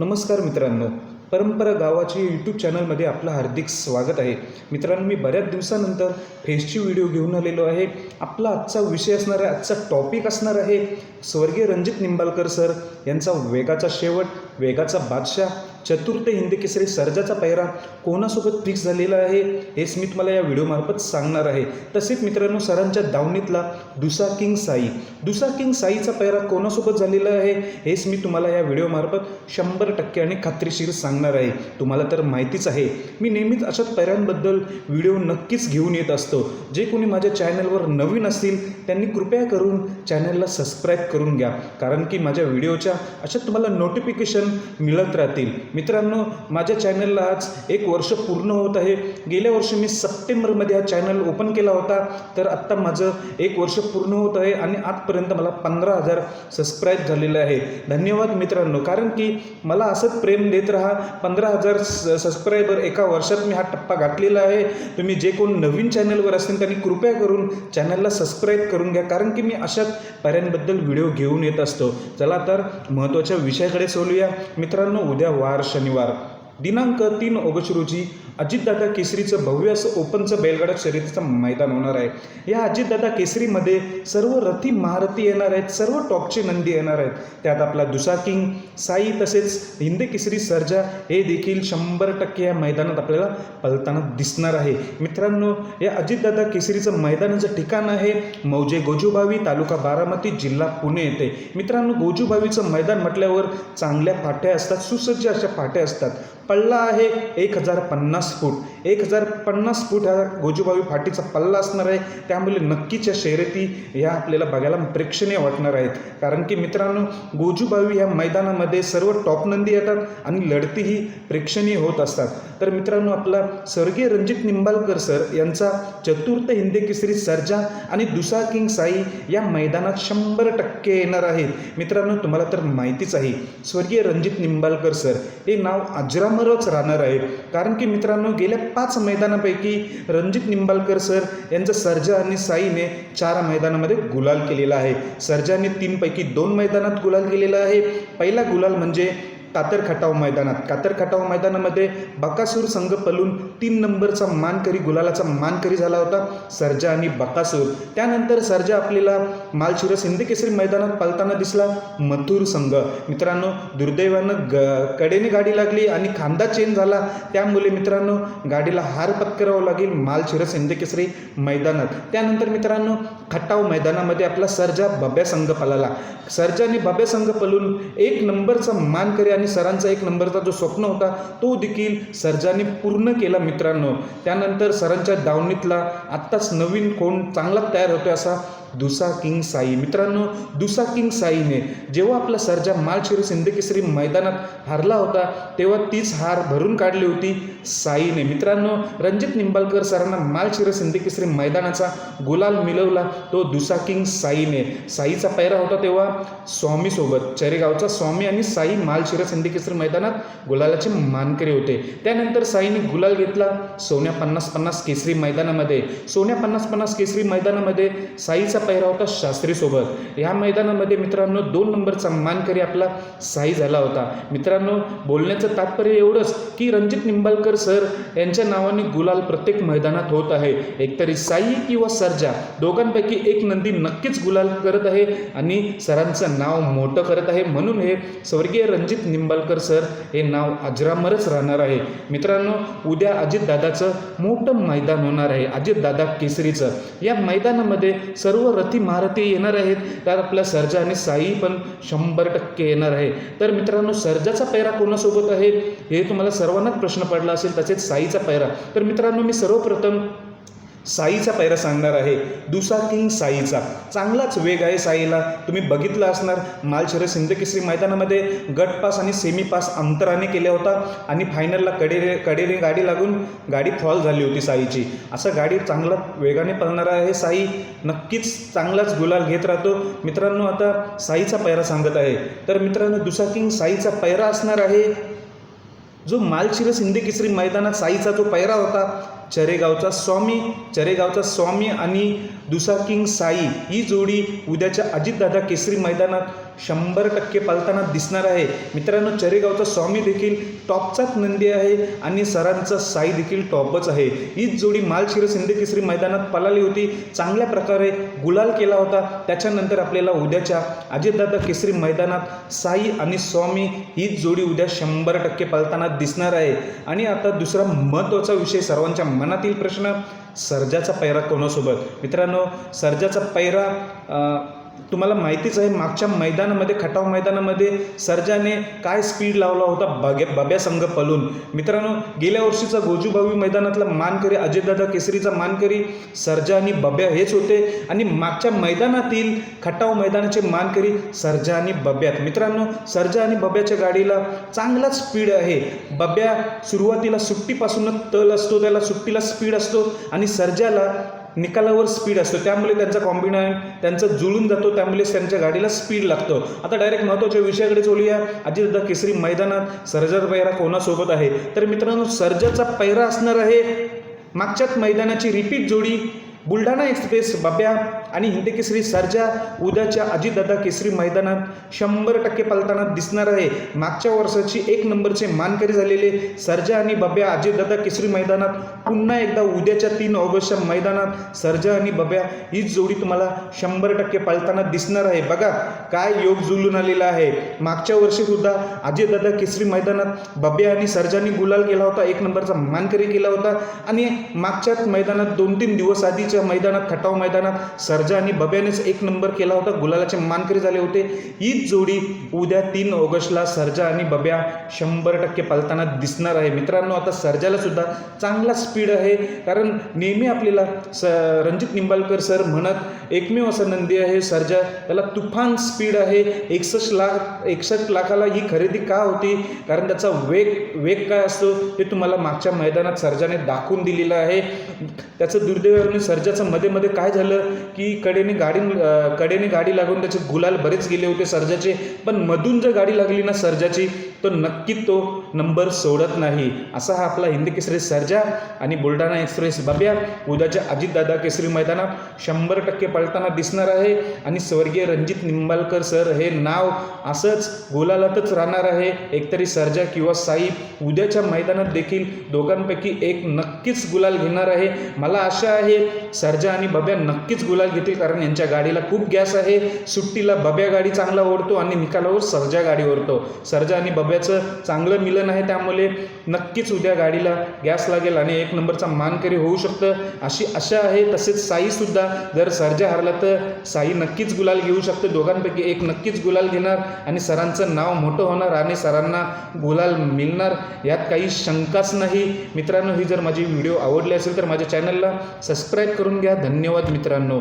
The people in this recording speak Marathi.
नमस्कार मित्रांनो. परंपरा गावाची यूट्यूब चॅनलमध्ये आपलं हार्दिक स्वागत आहे. मित्रांनो मी बऱ्याच दिवसानंतर फेसची व्हिडिओ घेऊन आलेलो आहे. आपला आजचा विषय असणार आहे आजचा टॉपिक असणार आहे स्वर्गीय रणजित निंबाळकर सर. यांचा वेगाचा शेवट वेगाचा बादशाह चतुर्थ हिंदी केसरी सर्जाचा पैरा कोणासोबत फिक्स झालेला आहे हेच मी तुम्हाला या व्हिडिओमार्फत सांगणार आहे. तसेच मित्रांनो सरांच्या दावणीतला दुसा किंग साई. दुसा किंग साईचा पैरा कोणासोबत झालेला आहे हेच मी तुम्हाला या व्हिडिओमार्फत शंभर टक्के आणि खात्रीशीर सांगणार आहे. तुम्हाला तर माहितीच आहे मी नेहमीच अशाच पैऱ्यांबद्दल व्हिडिओ नक्कीच घेऊन येत असतो. जे कोणी माझ्या चॅनलवर नवीन असतील त्यांनी कृपया करून चॅनलला सबस्क्राईब करून घ्या. कारण की माझ्या व्हिडिओच्या अशा तुम्हाला नोटिफिकेशन मिळत राहतील. मित्रांनो माझ्या चॅनलला आज एक वर्ष पूर्ण होत आहे. गेल्या वर्षी मी सप्टेंबरमध्ये हा चॅनल ओपन केला होता. तर आत्ता माझं एक वर्ष पूर्ण होत आहे आणि आजपर्यंत मला पंधरा हजार सबस्क्राईब झालेलं आहे. धन्यवाद मित्रांनो. कारण की मला असंच प्रेम देत राहा. पंधरा हजार सबस्क्रायबर एका वर्षात मी हा टप्पा गाठलेला आहे. तुम्ही जे कोण नवीन चॅनलवर असतील त्यांनी कृपया करून चॅनलला सबस्क्राईब करून घ्या. कारण की मी अशाच पायऱ्यांबद्दल व्हिडिओ घेऊन येत असतो. चला तर महत्त्वाच्या विषयाकडे सोलूया मित्रांनो उद्या वार शनिवार. दिनांक तीन ऑगस्ट रोजी अजितदादा केसरीचं भव्य असं ओपनचं बैलगाडा शर्यतीचं मैदान होणार आहे. या अजितदादा केसरीमध्ये सर्व रथी महारथी येणार आहेत सर्व टॉपचे नंदी येणार आहेत. त्यात आपला दुसा किंग साई तसेच हिंद केसरी सर्जा हे देखील शंभर टक्के या मैदानात आपल्याला पलताना दिसणार आहे. मित्रांनो या अजितदादा केसरीचं मैदानाचं ठिकाण आहे मौजे गोजूबावी तालुका बारामती जिल्हा पुणे येथे. मित्रांनो गोजूबावीचं मैदान म्हटल्यावर चांगल्या फाट्या असतात सुसज्ज अशा फाट्या असतात. पल्ला आहे एक हजार पन्नास फूट. एक हजार पन्नास फूट हा गोजूबावी फाटीचा पल्ला असणार आहे. त्यामुळे नक्कीच या शर्यती ह्या आपल्याला बघायला प्रेक्षणीय वाटणार आहेत. कारण की मित्रांनो गोजूबावी ह्या मैदानामध्ये सर्व टॉप नंदी येतात आणि लढतीही प्रेक्षणीय होत असतात. तर मित्रांनो आपला स्वर्गीय रणजित निंबाळकर सर यांचा चतुर्थ हिंदी केसरी सर्जा आणि दुसा किंग साई या मैदानात शंभर टक्के येणार आहेत. मित्रांनो तुम्हाला तर माहितीच आहे स्वर्गीय रणजित निंबाळकर सर हे नाव अजरामरच राहणार आहे. कारण की मित्रांनो गेल्या पाच मैदानापैकी रणजित निंबाळकर सर यांचं सर्जा आणि साईने चार मैदानामध्ये गुलाल केलेला आहे. सर्जाने तीनपैकी दोन मैदानात गुलाल केलेला आहे. पहिला गुलाल म्हणजे कातर खटाव मैदानात. कातर खटाव मैदानामध्ये बकासूर संघ पलून तीन नंबरचा मानकरी गुलालाचा मानकरी झाला होता सर्जा आणि बकासूर. त्यानंतर सर्जा आपल्याला मालशिरस हिंदी केसरी मैदानात पालताना दिसला मथुर संघ. मित्रांनो दुर्दैवानं ग कडेने गाडी लागली आणि खांदा चेंज झाला. त्यामुळे मित्रांनो गाडीला हार पत्करावं लागेल मालशिरस हिंदी केसरी मैदानात. त्यानंतर मित्रांनो खटाव मैदानामध्ये आपला सर्जा बब्या संघ पळाला. आणि बब्या संघ पलून एक नंबरचा मानकरी आणि सरांचा एक नंबरचा जो स्वप्न होता तो देखील सरजांनी पूर्ण केला मित्रांनो. त्यानंतर सरांच्या दावणीतला आत्ताच नवीन कोण चांगला तयार होतो असा दुसा किंग साई. मित्रांनो दुसा किंग साईने जेव्हा आपला सर्जा मालशिरस सिंधकेसरी मैदानात हारला होता तेव्हा तीच हार भरून काढली होती साईने. मित्रांनो रणजित निंबाळकर सरांना मालशिरस सिंधकेसरी मैदानाचा गुलाल मिळवला तो दुसा किंग साईने. साईचा पैरा होता तेव्हा स्वामीसोबत. चरेगावचा स्वामी आणि साई मालशिरस हिंदी मैदानात गुलालाचे मानकरी होते. त्यानंतर साईने गुलाल घेतला सोन्या पन्नास पन्नास केसरी मैदानामध्ये. सोन्या पन्नास पन्नास केसरी मैदानामध्ये साईचा पहिरा होता शास्त्रीसोबत ह्या मैदानामध्ये मित्रांनो दोन नंबरचा मानकरी आपला साई झाला होता. मित्रांनो बोलण्याचं तात्पर्य एवढंच की रणजित निंबाळकर सर यांच्या नावाने गुलाल प्रत्येक मैदानात होत आहे. एकतरी साई किंवा सर्जा दोघांपैकी एक नंदी नक्कीच गुलाल करत आहे आणि सरांचं नाव मोठं करत आहे. म्हणून हे स्वर्गीय रणजित निंबाळकर सर हे नाव अजरामरच राहणार आहे. मित्रांनो उद्या अजितदादाचं मोठं मैदान होणार आहे. अजितदादा केसरीचं. या मैदानामध्ये सर्व रथी महारथी येणार आहेत. त्यात आपल्या सर्जा आणि साई पण शंभर टक्के येणार आहे. तर मित्रांनो सर्जाचा पैरा कोणासोबत आहे? हे तुम्हाला सर्वांनाच प्रश्न पडला असेल तसेच साईचा पैरा. तर मित्रांनो मी सर्वप्रथम साईचा पैरा सांगणार आहे दुसा किंग साईचा. चांगलाच वेग आहे साईला. तुम्ही बघितलं असणार मालशरस सिंधकेसरी मैदानामध्ये गट पास आणि सेमी पास अंतराने केला होता आणि फायनलला कडेरे कडेने गाडी लागून गाडी फॉल झाली होती साईची. असं गाडी चांगला वेगाने पळणारा आहे साई. नक्कीच चांगलाच गुलाल घेत राहतो. मित्रांनो आता साईचा पैरा सांगत आहे. तर मित्रांनो दुसरा किंग साईचा पैरा असणार आहे. जो मालशिरस हिंदी केसरी मैदानात साईचा जो पैरा होता चरेगावचा स्वामी चरेगावचा स्वामी आणि दुसा किंग साई ही जोडी उद्याच्या अजितदादा केसरी मैदानात शंभर टक्के पालताना दिसणार आहे. मित्रांनो चरेगावचा स्वामी देखील टॉपचाच नंदी आहे आणि सरांचा साई देखील टॉपच आहे. हीच जोडी मालशिर सिंधे केसरी मैदानात पळाली होती. चांगल्या प्रकारे गुलाल केला होता. त्याच्यानंतर आपल्याला उद्याच्या अजितदादा केसरी मैदानात साई आणि स्वामी हीच जोडी उद्या शंभर टक्के पालताना दिसणार आहे. आणि आता दुसरा महत्त्वाचा विषय सर्वांच्या मनातील प्रश्न सर्जाचा पैरा कोणासोबत? मित्रांनो सर्जाचा पैरा तुम्हाला माहितीच आहे मागच्या मैदानामध्ये खटाव मैदानामध्ये सर्जाने काय स्पीड लावला होता बगे बब्या संघ पलून. मित्रांनो गेल्या वर्षीचा गोजूभावी मैदानातला मानकरी अजयदादा केसरीचा मानकरी सर्जा आणि बब्या हेच होते. आणि मागच्या मैदानातील खटाव मैदानाचे मानकरी सर्जा आणि बब्यात. मित्रांनो सर्जा आणि बब्याच्या गाडीला चांगलाच स्पीड आहे. बब्या सुरुवातीला सुट्टीपासूनच तल असतो त्याला सुट्टीला स्पीड असतो आणि सर्जाला निकालावर स्पीड असतो. त्यामुळे त्यांचा कॉम्बिनेंट त्यांचा जुळून जातो त्यामुळे त्यांच्या गाडीला स्पीड लागतो. आता डायरेक्ट महत्त्वाच्या विषयाकडे चोलूया अजितदा केसरी मैदानात सर्जाचा पैरा कोणासोबत आहे? तर मित्रांनो सर्जाचा पैरा असणार आहे मागच्याच मैदानाची रिपीट जोडी. बुलढाणा एक्सप्रेस बब्या आणि हिंदकेसरी सर्जा उद्याच्या अजितदादा केसरी मैदानात शंभर टक्के पलताना दिसणार आहे. मागच्या वर्षाची एक नंबरचे मानकरी झालेले सर्जा आणि बब्या अजितदादा केसरी मैदानात पुन्हा एकदा उद्याच्या तीन ऑगस्टच्या मैदानात सर्जा आणि बब्या हीच जोडी तुम्हाला शंभर टक्के पलताना दिसणार आहे. बघा काय योग जुलून आलेला आहे. मागच्या वर्षीसुद्धा अजितदादा केसरी मैदानात बब्या आणि सर्जानी गुलाल केला होता. एक नंबरचा मानकरी केला होता. आणि मागच्याच मैदानात दोन तीन दिवस आधीच्या मैदानात खटाव मैदानात सर्जा आणि बब्यानेच एक नंबर केला होता. गुलालाचे मानकरी झाले होते. हीच जोडी उद्या तीन ऑगस्टला सर्जा आणि बब्या शंभर टक्के पालताना दिसणार आहे. मित्रांनो आता सर्जाला सुद्धा चांगला स्पीड आहे. कारण नेहमी आपल्याला स रणजित निंबाळकर सर म्हणत एकमेव असा नंदी आहे सर्जा. त्याला तुफान स्पीड आहे. एकसष्ट लाख एकसष्ट लाखाला ही खरेदी का होती? कारण त्याचा वेग वेग काय असतो ते तुम्हाला मागच्या मैदानात सर्जाने दाखवून दिलेलं आहे. त्याचं दुर्दैवाने सर्जाचं मध्ये मध्ये काय झालं की कडेने गाडी कडेने गाडी लागून त्याचे गुलाल बरेच गेले होते सर्जाचे पण मधून जर गाडी लागली ना सर्जाची तर नक्की तो नंबर सोडत नाही. असा हा आपला हिंदी केसरी सर्जा आणि बुलढाणा एक्सप्रेस. बब्या उद्याच्या अजितदादा केसरी मैदानात शंभर टक्के पळताना दिसणार आहे आणि स्वर्गीय रणजित निंबाळकर सर हे नाव असंच गुलालातच राहणार आहे. एकतरी सर्जा किंवा साई उद्याच्या मैदानात देखील दोघांपैकी एक नक्कीच गुलाल घेणार आहे. मला आशा आहे सर्जा आणि बब्या नक्कीच गुलाल घेतील कारण यांच्या गाडीला खूप गॅस आहे. सुट्टीला बब्या गाडी चांगला ओढतो आणि निकालावर सर्जा गाडी ओढतो. सर्जा आणि बब्याचं चांगलं मिलन आहे त्यामुळे नक्कीच उद्या गाडीला गॅस लागेल आणि एक नंबरचा मानकरी होऊ शकतं. अशी आशा आहे. तसेच साईसुद्धा जर सर्जा हरला तर साई नक्कीच गुलाल घेऊ शकते. दोघांपैकी एक नक्कीच गुलाल घेणार आणि सरांचं नाव मोठं होणार आणि सरांना गुलाल मिळणार यात काही शंकाच नाही. मित्रांनो ही जर माझी व्हिडिओ आवडली असेल तर माझ्या चॅनलला सबस्क्राईब करून घ्या. धन्यवाद मित्रांनो.